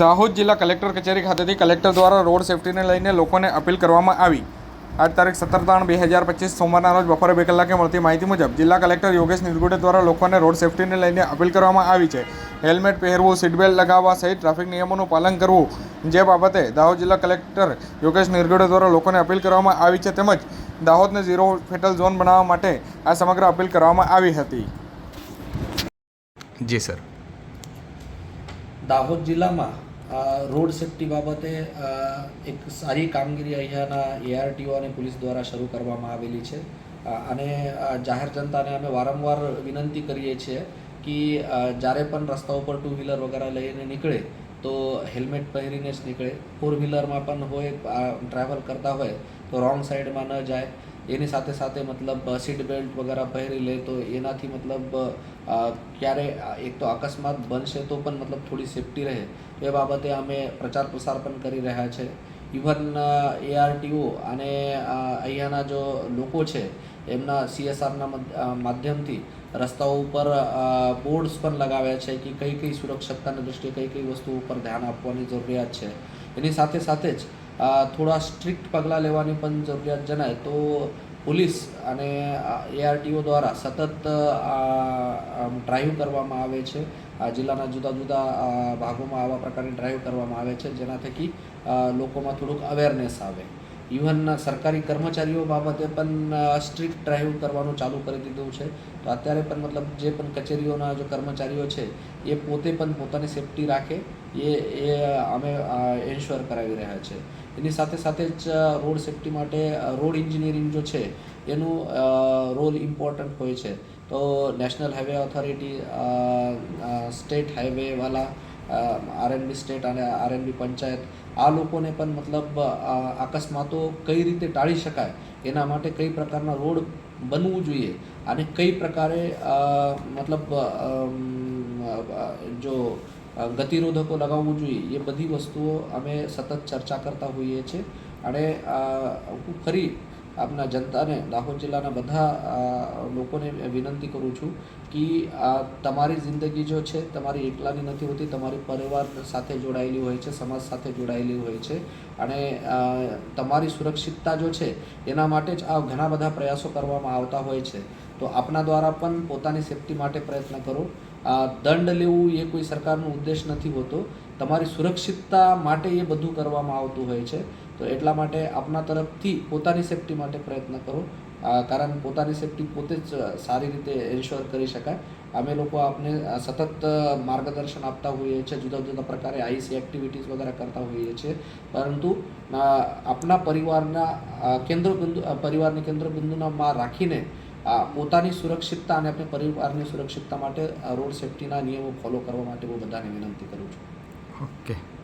દાહોદ જિલ્લા કલેક્ટર કચેરી ખાતેથી કલેક્ટર દ્વારા રોડ સેફટીને લઈને લોકોને અપીલ કરવામાં આવી. આઠ તારીખ સત્તર ત્રણ બે હજાર પચીસ સોમવારના રોજ બપોરે બે કલાકે મળતી માહિતી મુજબ જિલ્લા કલેક્ટર યોગેશ નિરગુડે દ્વારા લોકોને રોડ સેફટીને લઈને અપીલ કરવામાં આવી છે. હેલ્મેટ પહેરવું સીટબેલ્ટ લગાવવા સહિત ટ્રાફિક નિયમોનું પાલન કરવું જે બાબતે દાહોદ જિલ્લા કલેક્ટર યોગેશ નિરગુડે દ્વારા લોકોને અપીલ કરવામાં આવી છે તેમજ દાહોદને ઝીરો ફેટલ ઝોન બનાવવા માટે આ સમગ્ર અપીલ કરવામાં આવી હતી. જી સર. દાહોદ જિલ્લામાં રોડ સેફટી બાબતે એક સારી કામગીરી અહીંયાના એઆરટીઓ અને પોલીસ દ્વારા શરૂ કરવામાં આવેલી છે. અને જાહેર જનતાને અમે વારંવાર વિનંતી કરીએ છીએ કે જ્યારે પણ રસ્તા ઉપર ટુ વ્હીલર વગેરે લઈને નીકળે તો હેલ્મેટ પહેરીને જ નીકળે. ફોર વ્હીલરમાં પણ હોય ટ્રાવેલ કરતા હોય, તો રોંગ સાઈડમાં ન જાય. એની સાથે સાથે મતલબ સીટ બેલ્ટ વગેરે પહેરી લે, તો એનાથી મતલબ ક્યારે એક તો અકસ્માત બનશે તો પણ મતલબ થોડી સેફટી રહે. એ બાબતે અમે પ્રચાર પ્રસાર પણ કરી રહ્યા છે. ઇવન એઆરટીઓ અને અહીંયાના જો લોકો છે એમના સીએસઆરના માધ્યમથી રસ્તાઓ ઉપર બોર્ડ્સ પણ લગાવ્યા છે કે કઈ કઈ સુરક્ષિતતાની દૃષ્ટિએ કઈ કઈ વસ્તુ ઉપર ધ્યાન આપવાની જરૂરિયાત છે. એની સાથે સાથે જ થોડા સ્ટ્રિક્ટ પગલાં લેવાની પણ જરૂરિયાત જણાય તો પોલીસ અને એઆરટીઓ દ્વારા સતત ડ્રાઈવ કરવામાં આવે છે. જિલ્લાના જુદા જુદા ભાગોમાં આવા પ્રકારની ડ્રાઈવ કરવામાં આવે છે જેના થકી લોકોમાં થોડુંક અવેરનેસ આવે. ઇવન સરકારી કર્મચારીઓ બાબતે પણ સ્ટ્રિક્ટ ડ્રાઈવ કરવાનું ચાલુ કરી દીધું છે. તો અત્યારે પણ મતલબ જે પણ કચેરીઓના જો કર્મચારીઓ છે, એ પોતે પણ પોતાની સેફટી રાખે, એ એ અમે એન્શ્યોર કરાવી રહ્યા છે. એની સાથે સાથે જ રોડ સેફટી માટે રોડ એન્જિનિયરિંગ જો છે, એનું રોલ ઇમ્પોર્ટન્ટ હોય છે. તો નેશનલ હાઈવે ઓથોરિટી સ્ટેટ હાઈવેવાલા આરએનબી સ્ટેટ અને આરએનબી પંચાયત, આ લોકોને પણ મતલબ અકસ્માતો કઈ રીતે ટાળી શકાય, એના માટે કઈ પ્રકારના રોડ બનવું જોઈએ અને કઈ પ્રકારે મતલબ જો ગતિરોધકો લગાવવું જોઈએ, એ બધી વસ્તુઓ અમે સતત ચર્ચા કરતા હોઈએ છીએ. અને હું ફરી આપના જનતાને દાહોદ જિલ્લાના બધા લોકોને વિનંતી કરું છું કે આ તમારી જિંદગી જો છે, તમારી એકલાની નથી હોતી, તમારી પરિવાર સાથે જોડાયેલી હોય છે, સમાજ સાથે જોડાયેલી હોય છે અને તમારી સુરક્ષિતતા જો છે, એના માટે જ આ ઘણા બધા પ્રયાસો કરવામાં આવતા હોય છે. તો આપના દ્વારા પણ પોતાની સેફટી માટે પ્રયત્ન કરો. દંડ લેવું એ કોઈ સરકારનો ઉદ્દેશ નથી હોતો. તમારી સુરક્ષિતતા માટે એ બધું કરવામાં આવતું હોય છે. તો એટલા માટે આપના તરફથી પોતાની સેફટી માટે પ્રયત્ન કરો. કારણ પોતાની સેફટી પોતે જ સારી રીતે એન્શ્યોર કરી શકાય. અમે લોકો આપને સતત માર્ગદર્શન આપતા હોઈએ છીએ જુદા જુદા પ્રકારે આઈસી એક્ટિવિટીઝ વગેરે કરતા હોઈએ છીએ પરંતુ આપના પરિવારના કેન્દ્ર બિંદુ અ, પરિવારને કેન્દ્ર બિંદુના માં રાખીને પોતાની સુરક્ષિતતા અને આપણી પરિવારની સુરક્ષિતતા માટે રોડ સેફટીના નિયમો ફોલો કરવા માટે હું બધાને વિનંતી કરું છું. ઓકે.